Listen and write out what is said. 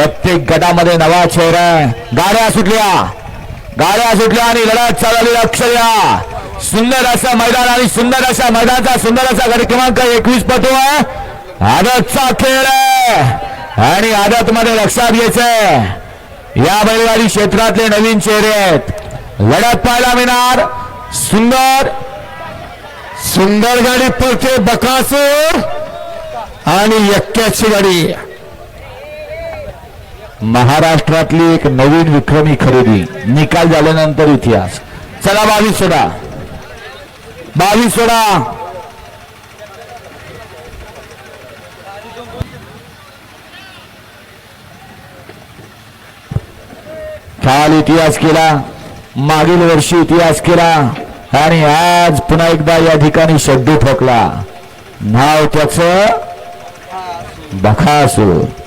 प्रत्येक गटामध्ये नवा चेहरा आहे. गाड्या सुटल्या. गाड्या सुटल्या आणि लढत चालवली लक्ष सुंदर असं मैदान आणि सुंदर असा मैदानाचा सुंदर असा गट क्रमांक एकवीस पटू आहे. आदतचा खेळ आणि आदत मध्ये लक्षात घ्यायचंय. या बैलगाडी क्षेत्रातले नवीन चेहरे आहेत. लढत पाहायला मिळणार. सुंदर. सुंदर गाडी पळते बकासूर. आणि एक्क्याची गाडी. महाराष्ट्रातली एक नवीन विक्रमी खरेदी. निकाल झाल्यानंतर इतिहास. चला बावीस सोडा. बावीस सोडा. काल इतिहास केला. मागील वर्षी इतिहास केला. आणि आज पुन्हा एकदा या ठिकाणी शब्द ठोकला. नाव त्याच बखासूर.